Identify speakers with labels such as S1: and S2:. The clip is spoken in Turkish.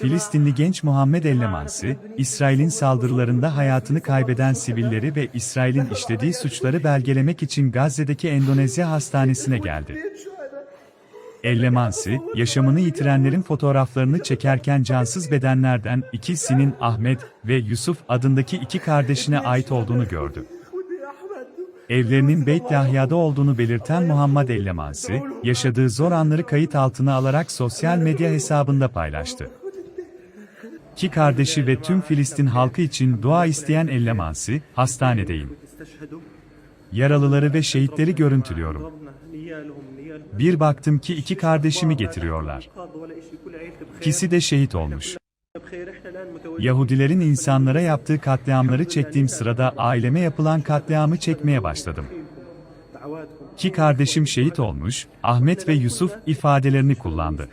S1: Filistinli genç Muhammed Ellemansi, İsrail'in saldırılarında hayatını kaybeden sivilleri ve İsrail'in işlediği suçları belgelemek için Gazze'deki Endonezya Hastanesi'ne geldi. Ellemansi, yaşamını yitirenlerin fotoğraflarını çekerken cansız bedenlerden ikisinin Ahmet ve Yusuf adındaki iki kardeşine ait olduğunu gördü. Evlerinin Beyt Lahya'da olduğunu belirten Muhammed Ellemansi, yaşadığı zor anları kayıt altına alarak sosyal medya hesabında paylaştı. İki kardeşi ve tüm Filistin halkı için dua isteyen Ellemansi, hastanedeyim. Yaralıları ve şehitleri görüntülüyorum. Bir baktım ki iki kardeşimi getiriyorlar. İkisi de şehit olmuş. Yahudilerin insanlara yaptığı katliamları çektiğim sırada aileme yapılan katliamı çekmeye başladım. İki kardeşim şehit olmuş, Ahmet ve Yusuf ifadelerini kullandı.